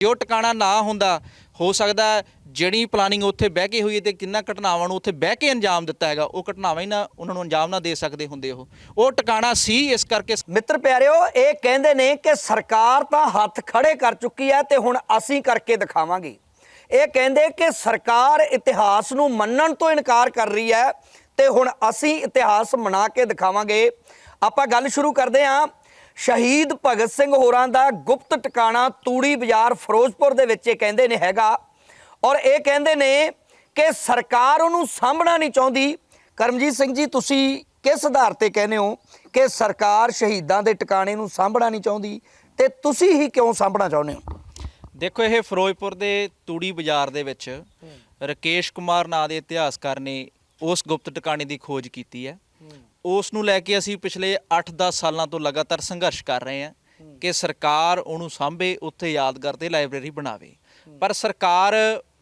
ਜੇ ਉਹ ਟਿਕਾਣਾ ਨਾ ਹੁੰਦਾ, ਹੋ ਸਕਦਾ ਜਿਹੜੀ ਪਲਾਨਿੰਗ ਉੱਥੇ ਬਹਿ ਕੇ ਹੋਈ ਹੈ ਤੇ ਕਿੰਨਾ ਘਟਨਾਵਾਂ ਨੂੰ ਉੱਥੇ ਬਹਿ ਕੇ ਅੰਜਾਮ ਦਿੱਤਾ ਹੈਗਾ, ਉਹ ਘਟਨਾਵਾਂ ਹੀ ਨਾ ਉਹਨਾਂ ਨੂੰ ਅੰਜਾਮ ਨਾ ਦੇ ਸਕਦੇ ਹੁੰਦੇ ਉਹ। ਉਹ ਟਿਕਾਣਾ ਸੀ, ਇਸ ਕਰਕੇ ਮਿੱਤਰ ਪਿਆਰਿਓ, ਇਹ ਕਹਿੰਦੇ ਨੇ ਕਿ ਸਰਕਾਰ ਤਾਂ ਹੱਥ ਖੜੇ ਕਰ ਚੁੱਕੀ ਹੈ ਤੇ ਹੁਣ ਅਸੀਂ ਕਰਕੇ ਦਿਖਾਵਾਂਗੇ। ਇਹ ਕਹਿੰਦੇ ਕਿ ਸਰਕਾਰ ਇਤਿਹਾਸ ਨੂੰ ਮੰਨਣ ਤੋਂ ਇਨਕਾਰ ਕਰ ਰਹੀ ਹੈ ਤੇ ਹੁਣ ਅਸੀਂ ਇਤਿਹਾਸ ਮਨਾ ਕੇ ਦਿਖਾਵਾਂਗੇ। ਆਪਾਂ ਗੱਲ ਸ਼ੁਰੂ ਕਰਦੇ ਹਾਂ। ਸ਼ਹੀਦ ਭਗਤ ਸਿੰਘ ਹੋਰਾਂ ਦਾ ਗੁਪਤ ਟਿਕਾਣਾ ਤੂੜੀ ਬਾਜ਼ਾਰ ਫਿਰੋਜ਼ਪੁਰ ਦੇ ਵਿੱਚ, ਇਹ ਕਹਿੰਦੇ ਨੇ ਹੈਗਾ। ਔਰ ਇਹ ਕਹਿੰਦੇ ਨੇ ਕਿ ਸਰਕਾਰ ਉਹਨੂੰ ਸਾਂਭਣਾ ਨਹੀਂ ਚਾਹੁੰਦੀ। ਕਰਮਜੀਤ ਸਿੰਘ ਜੀ, ਤੁਸੀਂ ਕਿਸ ਆਧਾਰ ਤੇ ਕਹਿੰਦੇ ਹੋ ਕਿ ਸਰਕਾਰ ਸ਼ਹੀਦਾਂ ਦੇ ਟਿਕਾਣੇ ਨੂੰ ਸਾਂਭਣਾ ਨਹੀਂ ਚਾਹੁੰਦੀ? ਤੇ ਤੁਸੀਂ ਹੀ ਕਿਉਂ ਸਾਂਭਣਾ ਚਾਹੁੰਦੇ ਹੋ? ਦੇਖੋ, ਇਹ ਫਿਰੋਜ਼ਪੁਰ ਦੇ ਤੂੜੀ ਬਾਜ਼ਾਰ ਦੇ ਵਿੱਚ ਰਕੇਸ਼ ਕੁਮਾਰ ਨਾਂ ਦੇ ਇਤਿਹਾਸਕਾਰ ਨੇ ਉਸ ਗੁਪਤ ਟਿਕਾਣੇ ਦੀ ਖੋਜ ਕੀਤੀ ਹੈ। ਉਸ ਨੂੰ ਲੈ ਕੇ ਅਸੀਂ ਪਿਛਲੇ 8-10 ਸਾਲਾਂ ਤੋਂ ਲਗਾਤਾਰ ਸੰਘਰਸ਼ ਕਰ ਰਹੇ ਹਾਂ ਕਿ ਸਰਕਾਰ ਉਹਨੂੰ ਸਾਂਭੇ ਉੱਥੇ ਯਾਦਗਾਰ ਤੇ ਲਾਇਬ੍ਰੇਰੀ ਬਣਾਵੇ। ਪਰ ਸਰਕਾਰ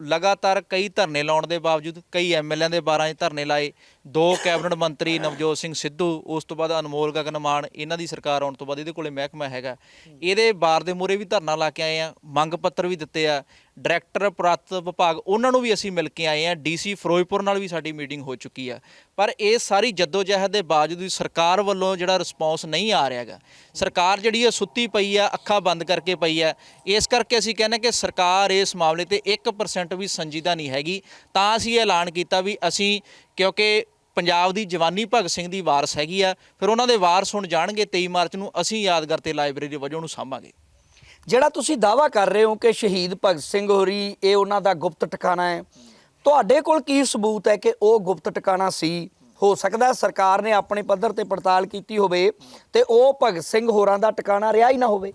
ਲਗਾਤਾਰ ਕਈ ਧਰਨੇ ਲਾਉਣ ਦੇ ਬਾਵਜੂਦ ਕਈ ਐਮਐਲਏ ਦੇ 12 ਧਰਨੇ ਲਾਏ ਦੋ ਕੈਬਨਿਟ ਮੰਤਰੀ ਨਵਜੋਤ ਸਿੰਘ ਸਿੱਧੂ ਉਸ ਤੋਂ ਬਾਅਦ ਅਨਮੋਲ ਗਗਨ ਮਾਨ ਇਹਨਾਂ ਦੀ ਸਰਕਾਰ ਆਉਣ ਤੋਂ ਬਾਅਦ ਇਹਦੇ ਕੋਲੇ ਮਹਿਕਮਾ ਹੈਗਾ। ਇਹਦੇ ਬਾਰ ਦੇ ਮੂਰੇ ਵੀ ਧਰਨਾ ਲਾ ਕੇ ਆਏ ਆ ਮੰਗ ਪੱਤਰ ਵੀ ਦਿੱਤੇ ਆ ਡਾਇਰੈਕਟਰ ਪੁਰਾਤਤਵ ਵਿਭਾਗ, ਉਹਨਾਂ ਨੂੰ ਵੀ ਅਸੀਂ ਮਿਲ ਕੇ ਆਏ ਆ ਡੀਸੀ ਫਿਰੋਜ਼ਪੁਰ ਨਾਲ ਵੀ ਸਾਡੀ ਮੀਟਿੰਗ ਹੋ ਚੁੱਕੀ ਆ। ਪਰ ਇਹ ਸਾਰੀ ਜਦੋਜਹਿਦ ਦੇ ਬਾਵਜੂਦ ਵੀ ਸਰਕਾਰ ਵੱਲੋਂ ਜਿਹੜਾ ਰਿਸਪੌਂਸ ਨਹੀਂ ਆ ਰਿਹਾਗਾ ਸਰਕਾਰ ਜਿਹੜੀ ਹੈ ਸੁੱਤੀ ਪਈ ਆ, ਅੱਖਾਂ ਬੰਦ ਕਰਕੇ ਪਈ ਆ। ਇਸ ਕਰਕੇ ਅਸੀਂ ਕਹਿੰਦੇ ਕਿ ਸਰਕਾਰ ਇਸ ਮਾਮਲੇ ਤੇ 1% ਵੀ ਸੰਜੀਦਾ ਨਹੀਂ ਹੈਗੀ। ਤਾਂ ਅਸੀਂ ਇਹ ਐਲਾਨ ਕੀਤਾ ਵੀ ਅਸੀਂ ਕਿਉਂਕਿ ਪੰਜਾਬ ਦੀ ਜਵਾਨੀ ਭਗਤ ਸਿੰਘ ਦੀ ਵਾਰਸ ਹੈਗੀ ਆ, ਫਿਰ ਉਹਨਾਂ ਦੇ ਵਾਰਸ ਹੁਣ ਜਾਣਗੇ 23 ਮਾਰਚ ਨੂੰ, ਅਸੀਂ ਯਾਦਗਾਰ ਤੇ ਲਾਇਬ੍ਰੇਰੀ ਵਜੋਂ ਨੂੰ ਸਾਂਭਾਂਗੇ। ਜਿਹੜਾ ਤੁਸੀਂ ਦਾਵਾ ਕਰ ਰਹੇ ਹੋ ਕਿ ਸ਼ਹੀਦ ਭਗਤ ਸਿੰਘ ਹੋਰੀ, ਇਹ ਉਹਨਾਂ ਦਾ ਗੁਪਤ ਟਿਕਾਣਾ ਹੈ, ਤੁਹਾਡੇ ਕੋਲ ਕੀ ਸਬੂਤ ਹੈ ਕਿ ਉਹ ਗੁਪਤ ਟਿਕਾਣਾ ਸੀ? ਹੋ ਸਕਦਾ ਸਰਕਾਰ ਨੇ ਆਪਣੇ ਪੱਧਰ ਤੇ ਪੜਤਾਲ ਕੀਤੀ ਹੋਵੇ ਤੇ ਉਹ ਭਗਤ ਸਿੰਘ ਹੋਰਾਂ ਦਾ ਟਿਕਾਣਾ ਰਿਹਾ ਹੀ ਨਾ ਹੋਵੇ।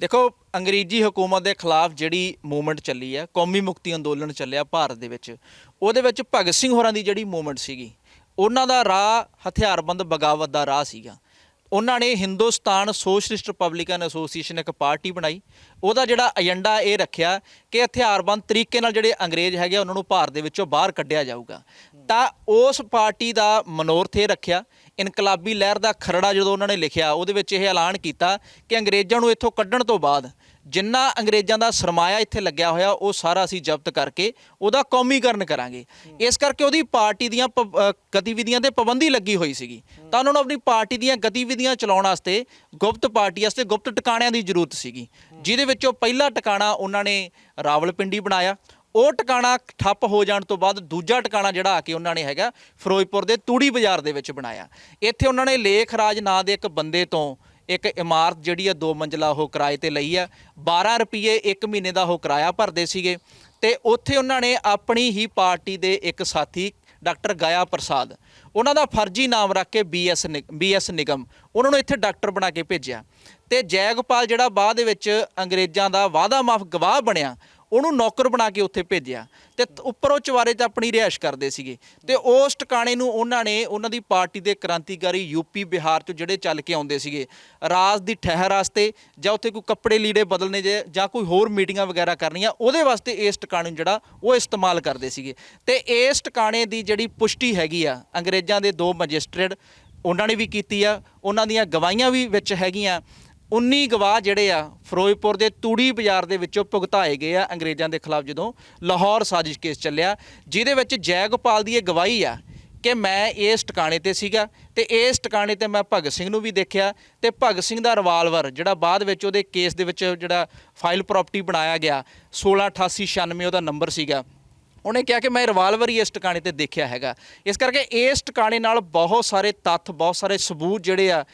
ਦੇਖੋ, ਅੰਗਰੇਜ਼ੀ ਹਕੂਮਤ ਦੇ ਖਿਲਾਫ ਜਿਹੜੀ ਮੂਵਮੈਂਟ ਚੱਲੀ ਹੈ, ਕੌਮੀ ਮੁਕਤੀ ਅੰਦੋਲਨ ਚੱਲਿਆ ਭਾਰਤ ਦੇ ਵਿੱਚ, ਉਹਦੇ ਵਿੱਚ ਭਗਤ ਸਿੰਘ ਹੋਰਾਂ ਦੀ ਜਿਹੜੀ ਮੂਵਮੈਂਟ ਸੀਗੀ, ਉਹਨਾਂ ਦਾ ਰਾਹ ਹਥਿਆਰਬੰਦ ਬਗਾਵਤ ਦਾ ਰਾਹ ਸੀਗਾ। ਉਹਨਾਂ ਨੇ ਹਿੰਦੁਸਤਾਨ ਸੋਸ਼ਲਿਸਟ ਰਿਪਬਲਿਕਨ ਐਸੋਸੀਏਸ਼ਨ ਇੱਕ ਪਾਰਟੀ ਬਣਾਈ। ਉਹਦਾ ਜਿਹੜਾ ਏਜੰਡਾ ਇਹ ਰੱਖਿਆ ਕਿ ਹਥਿਆਰਬੰਦ ਤਰੀਕੇ ਨਾਲ ਜਿਹੜੇ ਅੰਗਰੇਜ਼ ਹੈਗੇ ਆ, ਉਹਨਾਂ ਨੂੰ ਭਾਰਤ ਦੇ ਵਿੱਚੋਂ ਬਾਹਰ ਕੱਢਿਆ ਜਾਊਗਾ। ਤਾਂ ਉਸ ਪਾਰਟੀ ਦਾ ਮਨੋਰਥ ਇਹ ਰੱਖਿਆ। ਇਨਕਲਾਬੀ ਲਹਿਰ ਦਾ ਖਰੜਾ ਜਦੋਂ ਉਹਨਾਂ ਨੇ ਲਿਖਿਆ ਉਹਦੇ ਵਿੱਚ ਇਹ ਐਲਾਨ ਕੀਤਾ ਕਿ ਅੰਗਰੇਜ਼ਾਂ ਨੂੰ ਇੱਥੋਂ ਕੱਢਣ ਤੋਂ ਬਾਅਦ ਜਿੰਨਾ ਅੰਗਰੇਜ਼ਾਂ ਦਾ ਸਰਮਾਇਆ ਇੱਥੇ ਲੱਗਿਆ ਹੋਇਆ, ਉਹ ਸਾਰਾ ਅਸੀਂ ਜ਼ਬਤ ਕਰਕੇ ਉਹਦਾ ਕੌਮੀਕਰਨ ਕਰਾਂਗੇ। ਇਸ ਕਰਕੇ ਉਹਦੀ ਪਾਰਟੀ ਦੀਆਂ ਪ- ਗਤੀਵਿਧੀਆਂ ਤੇ ਪਾਬੰਦੀ ਲੱਗੀ ਹੋਈ ਸੀਗੀ। ਤਾਂ ਉਹਨਾਂ ਨੂੰ ਆਪਣੀ ਪਾਰਟੀ ਦੀਆਂ ਗਤੀਵਿਧੀਆਂ ਚਲਾਉਣ ਵਾਸਤੇ, ਗੁਪਤ ਪਾਰਟੀ ਵਾਸਤੇ ਗੁਪਤ ਟਿਕਾਣਿਆਂ ਦੀ ਜ਼ਰੂਰਤ ਸੀਗੀ। ਜਿਹਦੇ ਵਿੱਚੋਂ ਪਹਿਲਾ ਟਿਕਾਣਾ ਉਹਨਾਂ ਨੇ ਰਾਵਲਪਿੰਡੀ ਬਣਾਇਆ। ਉਹ ਟਿਕਾਣਾ ਠੱਪ ਹੋ ਜਾਣ ਤੋਂ ਬਾਅਦ ਦੂਜਾ ਟਿਕਾਣਾ ਜਿਹੜਾ ਆ ਕੇ ਉਹਨਾਂ ਨੇ ਹੈਗਾ, ਫਿਰੋਜ਼ਪੁਰ ਦੇ ਤੂੜੀ ਬਾਜ਼ਾਰ ਦੇ ਵਿੱਚ ਬਣਾਇਆ। ਇੱਥੇ ਉਹਨਾਂ ਨੇ ਲੇਖ ਰਾਜ ਨਾਂ ਦੇ ਇੱਕ ਬੰਦੇ ਤੋਂ ਇੱਕ ਇਮਾਰਤ ਜਿਹੜੀ ਆ ਦੋ ਮੰਜ਼ਲਾ ਉਹ ਕਿਰਾਏ ਤੇ ਲਈ ਆ। 12 ਰੁਪਏ ਇੱਕ ਮਹੀਨੇ ਦਾ ਉਹ ਕਿਰਾਇਆ ਭਰਦੇ ਸੀਗੇ। ਤੇ ਉੱਥੇ ਉਹਨਾਂ ਨੇ ਆਪਣੀ ਹੀ ਪਾਰਟੀ ਦੇ ਇੱਕ ਸਾਥੀ, ਡਾਕਟਰ ਗਾਇਆ ਪ੍ਰਸਾਦ, ਉਹਨਾਂ ਦਾ ਫਰਜ਼ੀ ਨਾਮ ਰੱਖ ਕੇ ਬੀਐਸ ਬੀਐਸ ਨਿਗਮ, ਉਹਨਾਂ ਨੂੰ ਇੱਥੇ ਡਾਕਟਰ ਬਣਾ ਕੇ ਭੇਜਿਆ। ਤੇ ਜੈਗਪਾਲ ਜਿਹੜਾ ਬਾਅਦ ਦੇ ਵਿੱਚ ਅੰਗਰੇਜ਼ਾਂ ਦਾ ਵਾਅਦਾ ਮਾਫ ਗਵਾਹ ਬਣਿਆ ਉਹਨੂੰ ਨੌਕਰ ਬਣਾ ਕੇ ਉੱਥੇ ਭੇਜਿਆ। ਤੇ ਤ- ਉੱਪਰ ਉਹ ਚਵਾਰੇ 'ਚ ਆਪਣੀ ਰਿਹਾਇਸ਼ ਕਰਦੇ ਸੀਗੇ। ਤੇ ਉਸ ਟਿਕਾਣੇ ਨੂੰ ਉਹਨਾਂ ਨੇ, ਉਹਨਾਂ ਦੀ ਪਾਰਟੀ ਦੇ ਕ੍ਰਾਂਤੀਕਾਰੀ ਯੂਪੀ ਬਿਹਾਰ 'ਚ ਜਿਹੜੇ ਚੱਲ ਕੇ ਆਉਂਦੇ ਸੀਗੇ, ਰਾਜ ਦੀ ਠਹਿਰ ਵਾਸਤੇ ਜਾਂ ਉੱਥੇ ਕੋਈ ਕੱਪੜੇ ਲੀੜੇ ਬਦਲਨੇ ਜੇ ਜਾਂ ਕੋਈ ਹੋਰ ਮੀਟਿੰਗਾਂ ਵਗੈਰਾ ਕਰਨੀਆਂ, ਉਹਦੇ ਵਾਸਤੇ ਇਸ ਟਿਕਾਣੇ ਨੂੰ ਜਿਹੜਾ ਉਹ ਇਸਤੇਮਾਲ ਕਰਦੇ ਸੀਗੇ। ਤੇ ਇਸ ਟਿਕਾਣੇ ਦੀ ਜਿਹੜੀ ਪੁਸ਼ਟੀ ਹੈਗੀ ਆ, ਅੰਗਰੇਜ਼ਾਂ ਦੇ ਦੋ ਮੈਜਿਸਟ੍ਰੇਟ, ਉਹਨਾਂ ਨੇ ਵੀ ਕੀਤੀ ਆ, ਉਹਨਾਂ ਦੀਆਂ ਗਵਾਹੀਆਂ ਵੀ ਵਿੱਚ ਹੈਗੀਆਂ 19 ਗਵਾਹ ਜਿਹੜੇ ਆ ਫਿਰੋਜ਼ਪੁਰ ਦੇ ਤੂੜੀ ਬਾਜ਼ਾਰ ਦੇ ਵਿੱਚੋਂ ਭੁਗਤਾਏ ਗਏ ਆ ਅੰਗਰੇਜ਼ਾਂ ਦੇ ਖਿਲਾਫ ਜਦੋਂ ਲਾਹੌਰ ਸਾਜ਼ਿਸ਼ ਕੇਸ ਚੱਲਿਆ, ਜਿਹਦੇ ਵਿੱਚ ਜੈਗੋਪਾਲ ਦੀ ਇਹ ਗਵਾਹੀ ਆ ਕਿ ਮੈਂ ਇਸ ਟਿਕਾਣੇ ਤੇ ਸੀਗਾ ਤੇ ਇਸ ਟਿਕਾਣੇ ਤੇ ਮੈਂ ਭਗਤ ਸਿੰਘ ਨੂੰ ਵੀ ਦੇਖਿਆ ਤੇ ਭਗਤ ਸਿੰਘ ਦਾ ਰਿਵਾਲਵਰ ਜਿਹੜਾ ਬਾਅਦ ਵਿੱਚ ਉਹਦੇ ਕੇਸ ਦੇ ਵਿੱਚ ਜਿਹੜਾ ਫਾਈਲ ਪ੍ਰਾਪਰਟੀ ਬਣਾਇਆ ਗਿਆ 168896 ਉਹਦਾ ਨੰਬਰ ਸੀਗਾ। ਉਹਨੇ ਕਿਹਾ ਕਿ ਮੈਂ ਰਿਵਾਲਵਰ ਹੀ ਇਸ ਟਿਕਾਣੇ ਤੇ ਦੇਖਿਆ ਹੈਗਾ। ਇਸ ਕਰਕੇ ਇਸ ਟਿਕਾਣੇ ਨਾਲ ਬਹੁਤ ਸਾਰੇ ਤੱਥ, ਬਹੁਤ ਸਾਰੇ ਸਬੂਤ ਜਿਹੜੇ ਆ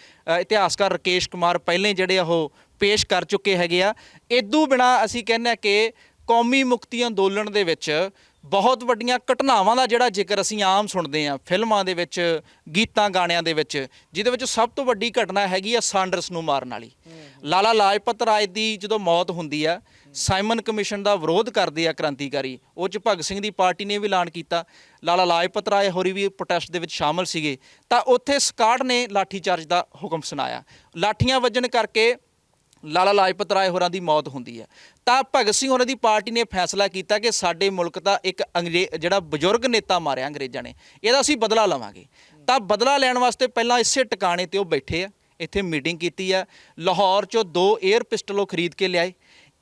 ਇਤਿਹਾਸਕਾਰ ਰਕੇਸ਼ ਕੁਮਾਰ ਪਹਿਲੇ ਜਿਹੜੇ ਆ ਉਹ ਪੇਸ਼ ਕਰ ਚੁੱਕੇ ਹੈਗੇ ਆ। ਇਦੋਂ ਬਿਨਾ ਅਸੀਂ ਕਹਿੰਦੇ ਆ ਕਿ ਕੌਮੀ ਮੁਕਤੀ ਅੰਦੋਲਨ ਦੇ ਵਿੱਚ ਬਹੁਤ ਵੱਡੀਆਂ ਘਟਨਾਵਾਂ ਦਾ ਜਿਹੜਾ ਜ਼ਿਕਰ ਅਸੀਂ ਆਮ ਸੁਣਦੇ ਆ ਫਿਲਮਾਂ ਦੇ ਵਿੱਚ, ਗੀਤਾਂ, ਗਾਣਿਆਂ ਦੇ ਵਿੱਚ, ਜਿਹਦੇ ਵਿੱਚ ਸਭ ਤੋਂ ਵੱਡੀ ਘਟਨਾ ਹੈਗੀ ਆ ਸਾਂਡਰਸ ਨੂੰ ਮਾਰਨ ਵਾਲੀ। ਲਾਲਾ ਲਾਜਪਤ ਰਾਏ ਦੀ ਜਦੋਂ ਮੌਤ ਹੁੰਦੀ ਆ ਸਾਈਮਨ ਕਮਿਸ਼ਨ ਦਾ ਵਿਰੋਧ ਕਰਦੇ ਆ ਕ੍ਰਾਂਤੀਕਾਰੀ, ਉਹ ਚ ਭਗਤ ਸਿੰਘ ਦੀ ਪਾਰਟੀ ਨੇ ਵੀ ਐਲਾਨ ਕੀਤਾ। ਲਾਲਾ ਲਾਜਪਤ ਰਾਏ ਹੋਰੀ ਵੀ ਪ੍ਰੋਟੈਸਟ ਦੇ ਵਿੱਚ ਸ਼ਾਮਲ ਸੀਗੇ। ਤਾਂ ਉੱਥੇ ਸਕਾਟ ਨੇ ਲਾਠੀਚਾਰਜ ਦਾ ਹੁਕਮ ਸੁਣਾਇਆ। ਲਾਠੀਆਂ ਵੱਜਣ ਕਰਕੇ ਲਾਲਾ ਲਾਜਪਤ ਰਾਏ ਹੋਰਾਂ ਦੀ ਮੌਤ ਹੁੰਦੀ ਹੈ। ਤਾਂ ਭਗਤ ਸਿੰਘ ਹੋਰਾਂ ਦੀ ਪਾਰਟੀ ਨੇ ਫੈਸਲਾ ਕੀਤਾ ਕਿ ਸਾਡੇ ਮੁਲਕ ਦਾ ਇੱਕ ਅੰਗਰੇ, ਜਿਹੜਾ ਬਜ਼ੁਰਗ ਨੇਤਾ ਮਾਰਿਆ ਅੰਗਰੇਜ਼ਾਂ ਨੇ, ਇਹਦਾ ਅਸੀਂ ਬਦਲਾ ਲਵਾਂਗੇ। ਤਾਂ ਬਦਲਾ ਲੈਣ ਵਾਸਤੇ ਪਹਿਲਾਂ ਇਸੇ ਟਿਕਾਣੇ ਤੇ ਉਹ ਬੈਠੇ ਆ, ਇੱਥੇ ਮੀਟਿੰਗ ਕੀਤੀ ਆ। ਲਾਹੌਰ ਚੋਂ ਦੋ 에ਅਰ ਪਿਸਟਲ ਉਹ ਖਰੀਦ ਕੇ ਲਿਆਏ।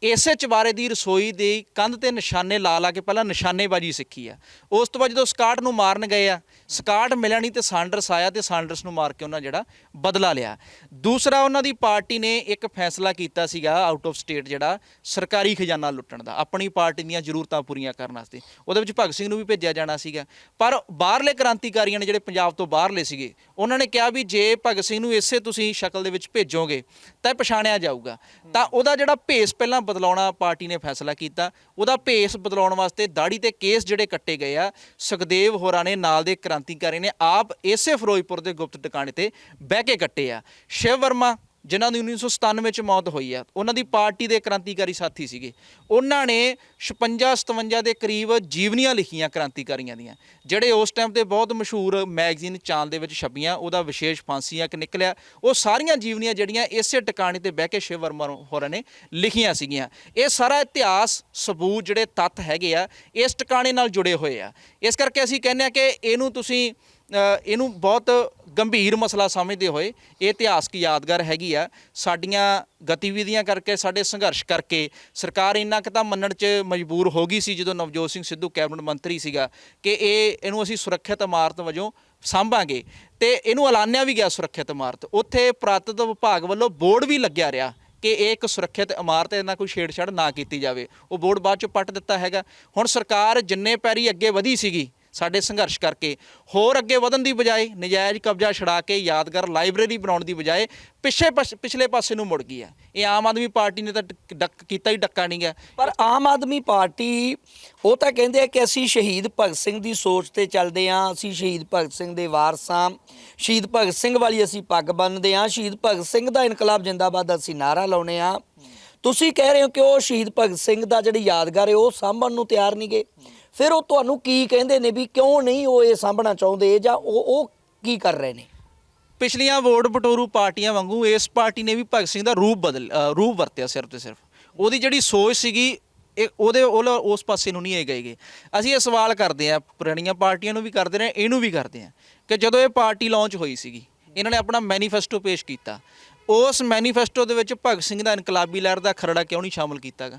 ਇਸੇ ਚਵਾਰੇ ਦੀ ਰਸੋਈ ਦੀ ਕੰਧ ਤੇ ਨਿਸ਼ਾਨੇ ਲਾ ਲਾ ਕੇ ਪਹਿਲਾਂ ਨਿਸ਼ਾਨੇਬਾਜ਼ੀ ਸਿੱਖੀ ਆ। ਉਸ ਤੋਂ ਬਾਅਦ ਜਦੋਂ ਸਕਾਟ ਨੂੰ ਮਾਰਨ ਗਏ ਆ, ਸਕਾਟ ਮਿਲਿਆ ਨਹੀਂ ਤੇ ਸਾਂਡਰਸ ਆਇਆ ਤੇ ਸਾਂਡਰਸ ਨੂੰ ਮਾਰ ਕੇ ਉਹਨਾਂ ਜਿਹੜਾ ਬਦਲਾ ਲਿਆ। ਦੂਸਰਾ ਉਹਨਾਂ ਦੀ ਪਾਰਟੀ ਨੇ ਇੱਕ ਫੈਸਲਾ ਕੀਤਾ ਸੀਗਾ ਆਊਟ ਆਫ ਸਟੇਟ ਜਿਹੜਾ ਸਰਕਾਰੀ ਖਜ਼ਾਨਾ ਲੁੱਟਣ ਦਾ। ਆਪਣੀ ਪਾਰਟੀ ਦੀਆਂ ਜ਼ਰੂਰਤਾਂ ਪੂਰੀਆਂ ਕਰਨ ਵਾਸਤੇ। ਉਹਦੇ ਵਿੱਚ ਭਗਤ ਸਿੰਘ ਨੂੰ ਵੀ ਭੇਜਿਆ ਜਾਣਾ ਸੀਗਾ। ਪਰ ਬਾਹਰਲੇ ਕ੍ਰਾਂਤੀਕਾਰੀਆਂ ਨੇ ਜਿਹੜੇ ਪੰਜਾਬ ਤੋਂ ਬਾਹਰਲੇ ਸੀਗੇ, ਉਹਨਾਂ ਨੇ ਕਿਹਾ ਵੀ ਜੇ ਭਗਤ ਸਿੰਘ ਨੂੰ ਇਸੇ ਤੁਸੀਂ ਸ਼ਕਲ ਦੇ ਵਿੱਚ ਭੇਜੋਗੇ, ਤਾਂ ਪਛਾਣਿਆ ਜਾਊਗਾ। ਤਾਂ ਉਹਦਾ ਜਿਹੜਾ ਭੇਸ ਪਹਿਲਾਂ ਬਦਲਾਉਣਾ ਪਾਰਟੀ ਨੇ ਫੈਸਲਾ ਕੀਤਾ। ਉਹਦਾ ਭੇਸ ਬਦਲਾਉਣ ਵਾਸਤੇ ਦਾੜੀ ਤੇ ਕੇਸ ਜਿਹੜੇ ਕੱਟੇ ਗਏ ਆ, ਸੁਖਦੇਵ ਹੋਰਾਂ ਨੇ ਨਾਲ ਦੇ ਕ੍ਰਾਂਤੀਕਾਰੀ ਨੇ ਆਪ ਇਸੇ ਫਿਰੋਜ਼ਪੁਰ ਦੇ ਗੁਪਤ ਟਿਕਾਣੇ ਤੇ ਬਹਿ ਕੇ ਕੱਟੇ ਆ। ਸ਼ਿਵ ਵਰਮਾ ਜਿਨ੍ਹਾਂ ਦੀ 1997 'ਚ ਮੌਤ ਹੋਈ ਆ, ਉਹਨਾਂ ਦੀ ਪਾਰਟੀ ਦੇ ਕ੍ਰਾਂਤੀਕਾਰੀ ਸਾਥੀ ਸੀਗੇ। ਉਹਨਾਂ ਨੇ 56 57 ਦੇ ਕਰੀਬ ਜੀਵਨੀਆਂ ਲਿਖੀਆਂ ਕ੍ਰਾਂਤੀਕਾਰੀਆਂ ਦੀਆਂ, ਜਿਹੜੇ ਉਸ ਟਾਈਮ ਤੇ ਬਹੁਤ ਮਸ਼ਹੂਰ ਮੈਗਜ਼ੀਨ ਚਾਂਦ ਦੇ ਵਿੱਚ ਛਪੀਆਂ, ਉਹਦਾ ਵਿਸ਼ੇਸ਼ ਫਾਂਸੀਆਂ ਇੱਕ ਨਿਕਲਿਆ, ਉਹ ਸਾਰੀਆਂ ਜੀਵਨੀਆਂ ਜਿਹੜੀਆਂ ਇਸੇ ਟਿਕਾਣੇ ਤੇ ਬਹਿ ਕੇ ਸ਼ਿਵ ਵਰਮਾ ਹੋਰਾਂ ਨੇ ਲਿਖੀਆਂ ਸੀਗੀਆਂ। ਇਹ ਸਾਰਾ ਇਤਿਹਾਸ, ਸਬੂਤ ਜਿਹੜੇ ਤੱਤ ਹੈਗੇ ਆ, ਇਸ ਟਿਕਾਣੇ ਨਾਲ ਜੁੜੇ ਹੋਏ ਆ। ਇਸ ਕਰਕੇ ਅਸੀਂ ਕਹਿੰਦੇ ਆ ਕਿ ਇਹਨੂੰ ਤੁਸੀਂ ਇਹਨੂੰ ਬਹੁਤ ਗੰਭੀਰ ਮਸਲਾ ਸਮਝਦੇ ਹੋਏ ਇਹ ਇਤਿਹਾਸਕ ਯਾਦਗਾਰ ਹੈਗੀ ਆ। ਸਾਡੀਆਂ ਗਤੀਵਿਧੀਆਂ ਕਰਕੇ, ਸਾਡੇ ਸੰਘਰਸ਼ ਕਰਕੇ ਸਰਕਾਰ ਇੰਨਾ ਕੁ ਤਾਂ ਮੰਨਣ 'ਚ ਮਜਬੂਰ ਹੋ ਗਈ ਸੀ ਜਦੋਂ ਨਵਜੋਤ ਸਿੰਘ ਸਿੱਧੂ ਕੈਬਨਿਟ ਮੰਤਰੀ ਸੀਗਾ ਕਿ ਇਹ, ਇਹਨੂੰ ਅਸੀਂ ਸੁਰੱਖਿਅਤ ਇਮਾਰਤ ਵਜੋਂ ਸਾਂਭਾਂਗੇ ਤੇ ਇਹਨੂੰ ਐਲਾਨਿਆ ਵੀ ਗਿਆ ਸੁਰੱਖਿਅਤ ਇਮਾਰਤ। ਉੱਥੇ ਪੁਰਾਤਤਵ ਵਿਭਾਗ ਵੱਲੋਂ ਬੋਰਡ ਵੀ ਲੱਗਿਆ ਰਿਹਾ ਕਿ ਇਹ ਇੱਕ ਸੁਰੱਖਿਅਤ ਇਮਾਰਤ ਹੈ, ਇਹਨਾਂ ਕੋਈ ਛੇੜਛਾੜ ਨਾ ਕੀਤੀ ਜਾਵੇ। ਉਹ ਬੋਰਡ ਬਾਅਦ ਚ ਪੱਟ ਦਿੱਤਾ ਹੈਗਾ। ਹੁਣ ਸਰਕਾਰ ਜਿੰਨੇ ਪੈਰੀ ਅੱਗੇ ਵਧੀ ਸੀਗੀ ਸਾਡੇ ਸੰਘਰਸ਼ ਕਰਕੇ। ਹੋਰ ਅੱਗੇ ਵਧਣ ਦੀ ਬਜਾਏ ਨਜਾਇਜ਼ ਕਬਜ਼ਾ ਛਡਾ ਕੇ ਯਾਦਗਾਰ ਲਾਇਬ੍ਰੇਰੀ ਬਣਾਉਣ ਦੀ ਬਜਾਏ ਪਿੱਛੇ ਪਾਸ- ਪਿਛਲੇ ਪਾਸੇ ਨੂੰ ਮੁੜ ਗਈ ਹੈ। ਇਹ ਆਮ ਆਦਮੀ ਪਾਰਟੀ ਨੇ ਤਾਂ ਡੱਕ, ਕੀਤਾ ਹੀ ਡੱਕਾ ਨਹੀਂ ਗਿਆ ਪਰ ਆਮ ਆਦਮੀ ਪਾਰਟੀ ਉਹ ਤਾਂ ਕਹਿੰਦੇ ਆ ਕਿ ਅਸੀਂ ਸ਼ਹੀਦ ਭਗਤ ਸਿੰਘ ਦੀ ਸੋਚ ਤੇ ਚੱਲਦੇ ਹਾਂ, ਅਸੀਂ ਸ਼ਹੀਦ ਭਗਤ ਸਿੰਘ ਦੇ ਵਾਰਸ ਹਾਂ, ਸ਼ਹੀਦ ਭਗਤ ਸਿੰਘ ਵਾਲੀ ਅਸੀਂ ਪੱਗ ਬੰਨਦੇ ਹਾਂ, ਸ਼ਹੀਦ ਭਗਤ ਸਿੰਘ ਦਾ ਇਨਕਲਾਬ ਜਿੰਦਾਬਾਦ ਅਸੀਂ ਨਾਰਾ ਲਾਉਨੇ ਆ ਤੁਸੀਂ ਕਹਿ ਰਹੇ ਹੋ ਕਿ ਉਹ ਸ਼ਹੀਦ ਭਗਤ ਸਿੰਘ ਦਾ ਜਿਹੜੀ ਯਾਦਗਾਰ ਹੈ, ਉਹ ਸਾਂਭਣ ਨੂੰ ਤਿਆਰ ਨਹੀਂ ਗੇ ਫਿਰ ਉਹ ਤੁਹਾਨੂੰ ਕੀ ਕਹਿੰਦੇ ਨੇ ਵੀ ਕਿਉਂ ਨਹੀਂ ਉਹ ਇਹ ਸਾਂਭਣਾ ਚਾਹੁੰਦੇ ਜਾਂ ਉਹ ਉਹ ਕੀ ਕਰ ਰਹੇ ਨੇ? ਪਿਛਲੀਆਂ ਵੋਟ ਬਟੋਰੂ ਪਾਰਟੀਆਂ ਵਾਂਗੂ ਇਸ ਪਾਰਟੀ ਨੇ ਵੀ ਭਗਤ ਸਿੰਘ ਦਾ ਰੂਪ ਬਦਲ ਅ, ਰੂਪ ਵਰਤਿਆ ਸਿਰਫ ਤੇ ਸਿਰਫ। ਉਹਦੀ ਜਿਹੜੀ ਸੋਚ ਸੀਗੀ ਇਹ ਉਹਦੇ ਉਹ ਉਸ ਪਾਸੇ ਨੂੰ ਨਹੀਂ ਇਹ ਗਏਗੇ ਅਸੀਂ ਇਹ ਸਵਾਲ ਕਰਦੇ ਆ ਪੁਰਾਣੀਆਂ ਪਾਰਟੀਆਂ ਨੂੰ ਵੀ ਕਰਦੇ ਰਹੇ ਇਹਨੂੰ ਵੀ ਕਰਦੇ ਆ ਕਿ ਜਦੋਂ ਇਹ ਪਾਰਟੀ ਲਾਂਚ ਹੋਈ ਸੀਗੀ ਇਹਨਾਂ ਨੇ ਆਪਣਾ ਮੈਨੀਫੈਸਟੋ ਪੇਸ਼ ਕੀਤਾ। ਉਸ ਮੈਨੀਫੈਸਟੋ ਦੇ ਵਿੱਚ ਭਗਤ ਸਿੰਘ ਦਾ ਇਨਕਲਾਬੀ ਲਹਿਰ ਦਾ ਖਰੜਾ ਕਿਉਂ ਨਹੀਂ ਸ਼ਾਮਲ ਕੀਤਾਗਾ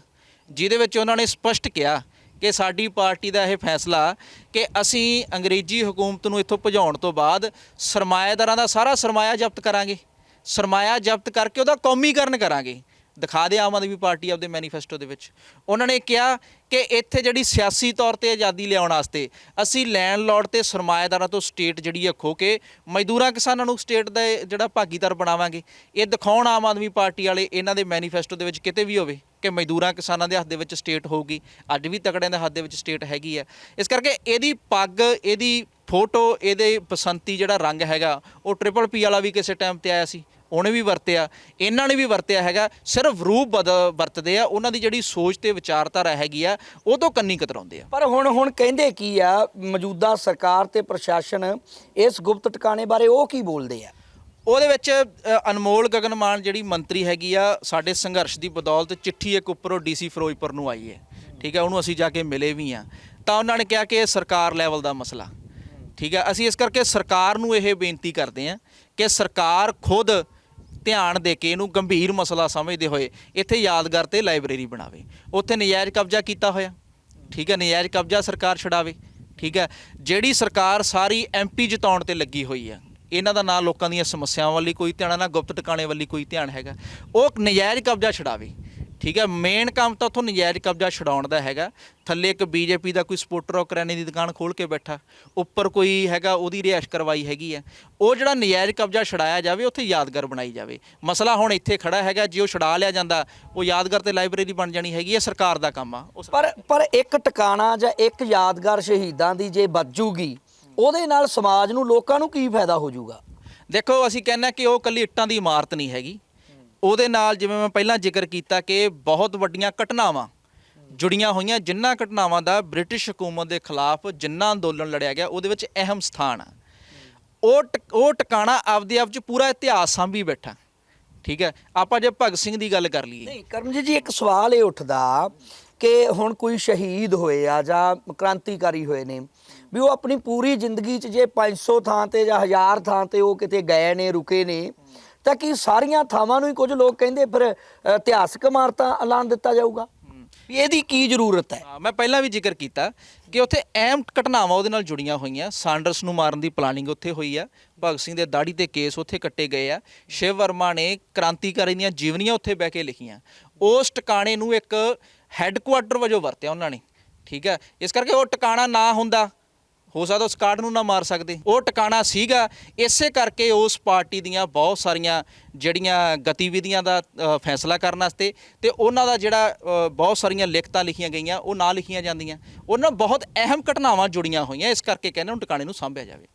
ਜਿਹਦੇ ਵਿੱਚ ਉਹਨਾਂ ਨੇ ਸਪਸ਼ਟ ਕਿਹਾ ਕਿ ਸਾਡੀ ਪਾਰਟੀ ਦਾ ਇਹ ਫੈਸਲਾ ਕਿ ਅਸੀਂ ਅੰਗਰੇਜ਼ੀ ਹਕੂਮਤ ਨੂੰ ਇੱਥੋਂ ਭਜਾਉਣ ਤੋਂ ਬਾਅਦ ਸਰਮਾਏਦਾਰਾਂ ਦਾ ਸਾਰਾ ਸਰਮਾਇਆ ਜ਼ਬਤ ਕਰਾਂਗੇ। ਸਰਮਾਇਆ ਜ਼ਬਤ ਕਰਕੇ ਉਹਦਾ ਕੌਮੀਕਰਨ ਕਰਾਂਗੇ। ਦਿਖਾ ਦੇ ਆਮ ਆਦਮੀ ਪਾਰਟੀ ਆਪਦੇ ਮੈਨੀਫੈਸਟੋ ਦੇ ਵਿੱਚ। ਉਹਨਾਂ ਨੇ ਕਿਹਾ ਕਿ ਇੱਥੇ ਜਿਹੜੀ ਸਿਆਸੀ ਤੌਰ ਤੇ ਆਜ਼ਾਦੀ ਲਿਆਉਣ ਵਾਸਤੇ ਅਸੀਂ ਲੈਂਡਲੋਰਡ ਤੇ ਸਰਮਾਏਦਾਰਾਂ ਤੋਂ ਸਟੇਟ ਜਿਹੜੀ ਹੈ ਖੋ ਕੇ ਮਜ਼ਦੂਰਾਂ ਕਿਸਾਨਾਂ ਨੂੰ ਸਟੇਟ ਦਾ ਇਹ ਜਿਹੜਾ ਭਾਗੀਦਾਰ ਬਣਾਵਾਂਗੇ। ਇਹ ਦਿਖਾਉਣ ਆਮ ਆਦਮੀ ਪਾਰਟੀ ਵਾਲੇ ਇਹਨਾਂ ਦੇ ਮੈਨੀਫੈਸਟੋ ਦੇ ਵਿੱਚ ਕਿਤੇ ਵੀ ਹੋਵੇ। ਕਿ ਮਜ਼ਦੂਰਾਂ ਕਿਸਾਨਾਂ ਦੇ ਹੱਥ ਦੇ ਵਿੱਚ ਸਟੇਟ ਹੋਊਗੀ, ਅੱਜ ਵੀ ਤਕੜਿਆਂ ਦੇ ਹੱਥ ਦੇ ਵਿੱਚ ਸਟੇਟ ਹੈਗੀ ਹੈ। ਇਸ ਕਰਕੇ ਇਹਦੀ ਪੱਗ, ਇਹਦੀ ਫੋਟੋ, ਇਹਦੇ ਬਸੰਤੀ ਜਿਹੜਾ ਰੰਗ ਹੈਗਾ, ਉਹ ਟ੍ਰਿਪਲ ਪੀ ਵਾਲਾ ਵੀ ਕਿਸੇ ਟਾਈਮ ਤੇ ਆਇਆ ਸੀ, ਉਹਨੇ ਵੀ ਵਰਤਿਆ, ਇਹਨਾਂ ਨੇ ਵੀ ਵਰਤਿਆ ਹੈਗਾ, ਸਿਰਫ ਰੂਪ ਬਦ, ਵਰਤਦੇ ਆ, ਉਹਨਾਂ ਦੀ ਜਿਹੜੀ ਸੋਚ ਤੇ ਵਿਚਾਰਧਾਰਾ ਹੈਗੀ ਆ, ਉਹ ਤੋਂ ਕੰਨੀ ਕਤਰਾਉਂਦੇ ਆ। ਪਰ ਹੁਣ ਹੁਣ ਕਹਿੰਦੇ ਕੀ ਆ, ਮੌਜੂਦਾ ਸਰਕਾਰ ਤੇ ਪ੍ਰਸ਼ਾਸਨ ਇਸ ਗੁਪਤ ਟਿਕਾਣੇ ਬਾਰੇ ਉਹ ਕੀ ਬੋਲਦੇ ਆ? ਉਹਦੇ ਵਿੱਚ ਅ, ਅਨਮੋਲ ਗਗਨਮਾਨ ਜਿਹੜੀ ਮੰਤਰੀ ਹੈਗੀ ਆ ਸਾਡੇ ਸੰਘਰਸ਼ ਦੀ ਬਦੌਲਤ ਚਿੱਠੀ ਇੱਕ ਉੱਪਰੋਂ ਡੀਸੀ ਫਿਰੋਜ਼ਪੁਰ ਨੂੰ ਆਈ ਹੈ। ਠੀਕ ਹੈ ਉਹਨੂੰ ਅਸੀਂ ਜਾ ਕੇ ਮਿਲੇ ਵੀ ਆ ਤਾਂ ਉਹਨਾਂ ਨੇ ਕਿਹਾ ਕਿ ਇਹ ਸਰਕਾਰ ਲੈਵਲ ਦਾ ਮਸਲਾ। ਠੀਕ ਹੈ ਅਸੀਂ ਇਸ ਕਰਕੇ ਸਰਕਾਰ ਨੂੰ ਇਹ ਬੇਨਤੀ ਕਰਦੇ ਹਾਂ ਕਿ ਸਰਕਾਰ ਖੁਦ ਧਿਆਨ ਦੇ ਕੇ ਇਹਨੂੰ ਗੰਭੀਰ ਮਸਲਾ ਸਮਝਦੇ ਹੋਏ ਇੱਥੇ ਯਾਦਗਾਰ ਤੇ ਲਾਇਬ੍ਰੇਰੀ ਬਣਾਵੇ। ਉੱਥੇ ਨਜਾਇਜ਼ ਕਬਜ਼ਾ ਕੀਤਾ ਹੋਇਆ। ਠੀਕ ਹੈ ਨਜਾਇਜ਼ ਕਬਜ਼ਾ ਸਰਕਾਰ ਛਡਾਵੇ। ਠੀਕ ਹੈ ਜਿਹੜੀ ਸਰਕਾਰ ਸਾਰੀ ਐਮਪੀ ਜਿਤਾਉਣ ਤੇ ਲੱਗੀ ਹੋਈ ਹੈ ਇਹਨਾਂ ਦਾ ਨਾਂ ਲੋਕਾਂ ਦੀਆਂ ਸਮੱਸਿਆਵਾਂ ਵੱਲ ਕੋਈ ਧਿਆਨ ਨਾ ਗੁਪਤ ਟਿਕਾਣੇ ਵੱਲ ਕੋਈ ਧਿਆਨ ਹੈਗਾ। ਉਹ ਨਜਾਇਜ਼ ਕਬਜ਼ਾ ਛਡਾਵੇ। ਠੀਕ ਹੈ ਮੇਨ ਕੰਮ ਤਾਂ ਉੱਥੋਂ ਨਜਾਇਜ਼ ਕਬਜ਼ਾ ਛਡਾਉਣ ਦਾ ਹੈਗਾ। ਥੱਲੇ ਇੱਕ ਬੀਜੇਪੀ ਦਾ ਕੋਈ ਸਪੋਰਟਰ ਉਹ ਕਰਿਆਨੇ ਦੀ ਦੁਕਾਨ ਖੋਲ ਕੇ ਬੈਠਾ। ਉੱਪਰ ਕੋਈ ਹੈਗਾ, ਉਹਦੀ ਰਿਹਾਇਸ਼ ਕਰਵਾਈ ਹੈਗੀ ਆ। ਉਹ ਜਿਹੜਾ ਨਜਾਇਜ਼ ਕਬਜ਼ਾ ਛਡਾਇਆ ਜਾਵੇ, ਉੱਥੇ ਯਾਦਗਾਰ ਬਣਾਈ ਜਾਵੇ। ਮਸਲਾ ਹੁਣ ਇੱਥੇ ਖੜਾ ਹੈਗਾ, ਜੇ ਉਹ ਛਡਾ ਲਿਆ ਜਾਂਦਾ, ਉਹ ਯਾਦਗਾਰ ਤੇ ਲਾਇਬ੍ਰੇਰੀ ਬਣ ਜਾਣੀ ਹੈਗੀ ਹੈ ਸਰਕਾਰ ਦਾ ਕੰਮ ਆ। ਉਹ ਪਰ ਪਰ ਇੱਕ ਟਿਕਾਣਾ ਜਾਂ ਇੱਕ ਯਾਦਗਾਰ ਸ਼ਹੀਦਾਂ ਦੀ ਜੇ ਵੱਜੂਗੀ ਉਹਦੇ ਨਾਲ ਸਮਾਜ ਨੂੰ ਲੋਕਾਂ ਨੂੰ ਕੀ ਫਾਇਦਾ ਹੋ ਜਾਊਗਾ? ਦੇਖੋ ਅਸੀਂ ਕਹਿੰਨਾ ਕਿ ਉਹ ਕੱਲੀ ਇੱਟਾਂ ਦੀ ਇਮਾਰਤ ਨਹੀਂ ਹੈਗੀ। ਉਹਦੇ ਨਾਲ ਜਿਵੇਂ ਮੈਂ ਪਹਿਲਾਂ ਜ਼ਿਕਰ ਕੀਤਾ ਕਿ ਬਹੁਤ ਵੱਡੀਆਂ ਘਟਨਾਵਾਂ ਜੁੜੀਆਂ ਹੋਈਆਂ ਜਿੰਨਾ ਘਟਨਾਵਾਂ ਦਾ ਬ੍ਰਿਟਿਸ਼ ਹਕੂਮਤ ਦੇ ਖਿਲਾਫ ਜਿੰਨਾ ਅੰਦੋਲਨ ਲੜਿਆ ਗਿਆ ਉਹਦੇ ਵਿੱਚ ਅਹਿਮ ਸਥਾਨ ਆ। ਉਹ ਉਹ ਟਿਕਾਣਾ ਆਪਦੇ ਆਪ ਚ ਪੂਰਾ ਇਤਿਹਾਸ ਸਾਂਭੀ ਬੈਠਾ। ਠੀਕ ਹੈ? ਆਪਾਂ ਜੇ ਭਗਤ ਸਿੰਘ ਦੀ ਗੱਲ ਕਰ ਲਈਏ। ਨਹੀਂ ਕਰਮਜੀਤ ਜੀ ਇੱਕ ਸਵਾਲ ਇਹ ਉੱਠਦਾ ਕਿ ਹੁਣ ਕੋਈ ਸ਼ਹੀਦ ਹੋਏ ਆ ਜਾਂ ਕ੍ਰਾਂਤੀਕਾਰੀ ਹੋਏ ਨੇ ਵੀ ਉਹ ਆਪਣੀ ਪੂਰੀ ਜ਼ਿੰਦਗੀ 'ਚ ਜੇ 500 ਥਾਂ ਤੇ ਜਾਂ 1000 ਥਾਂ ਤੇ ਉਹ ਕਿਤੇ ਗਏ ਨੇ, ਰੁਕੇ ਨੇ, ਤਾਂ ਕੀ ਸਾਰੀਆਂ ਥਾਵਾਂ ਨੂੰ ਹੀ ਕੁਝ ਲੋਕ ਕਹਿੰਦੇ ਫਿਰ ਇਤਿਹਾਸਕ ਇਮਾਰਤਾਂ ਐਲਾਨ ਦਿੱਤਾ ਜਾਊਗਾ? ਵੀ ਇਹਦੀ ਕੀ ਜ਼ਰੂਰਤ ਹੈ? ਮੈਂ ਪਹਿਲਾਂ ਵੀ ਜ਼ਿਕਰ ਕੀਤਾ ਕਿ ਉੱਥੇ ਅਹਿਮ ਘਟਨਾਵਾਂ ਉਹਦੇ ਨਾਲ ਜੁੜੀਆਂ ਹੋਈਆਂ। ਸਾਂਡਰਸ ਨੂੰ ਮਾਰਨ ਦੀ ਪਲਾਨਿੰਗ ਉੱਥੇ ਹੋਈ ਆ। ਭਗਤ ਸਿੰਘ ਦੇ ਦਾੜੀ ਤੇ ਕੇਸ ਉੱਥੇ ਕੱਟੇ ਗਏ ਆ। ਸ਼ਿਵ ਵਰਮਾ ਨੇ ਕ੍ਰਾਂਤੀਕਾਰੀ ਦੀਆਂ ਜੀਵਨੀਆਂ ਉੱਥੇ ਬਹਿ ਕੇ ਲਿਖੀਆਂ। ਉਸ ਟਿਕਾਣੇ ਨੂੰ ਇੱਕ ਹੈੱਡਕੁਆਟਰ ਵਜੋਂ ਵਰਤਿਆ ਉਹਨਾਂ ਨੇ। ਠੀਕ ਹੈ? ਇਸ ਕਰਕੇ ਉਹ ਟਿਕਾਣਾ ਨਾ ਹੁੰਦਾ। ਹੋ ਸਕਦਾ ਉਸ ਕਾਰਡ ਨੂੰ ਨਾ ਮਾਰ ਸਕਦੇ। ਉਹ ਟਿਕਾਣਾ ਸੀਗਾ। ਇਸੇ ਕਰਕੇ ਉਸ ਪਾਰਟੀ ਦੀਆਂ ਬਹੁਤ ਸਾਰੀਆਂ ਜਿਹੜੀਆਂ ਗਤੀਵਿਧੀਆਂ ਦਾ ਫੈਸਲਾ ਕਰਨ ਵਾਸਤੇ ਤੇ ਉਹਨਾਂ ਦਾ ਜਿਹੜਾ ਬਹੁਤ ਸਾਰੀਆਂ ਲਿਖਤਾਂ ਲਿਖੀਆਂ ਗਈਆਂ, ਉਹ ਨਾ ਲਿਖੀਆਂ ਜਾਂਦੀਆਂ। ਉਹਨਾਂ ਬਹੁਤ ਅਹਿਮ ਘਟਨਾਵਾਂ ਜੁੜੀਆਂ ਹੋਈਆਂ। ਇਸ ਕਰਕੇ ਕਹਿੰਦੇ ਉਹ ਟਿਕਾਣੇ ਨੂੰ ਸਾਂਭਿਆ ਜਾਵੇ।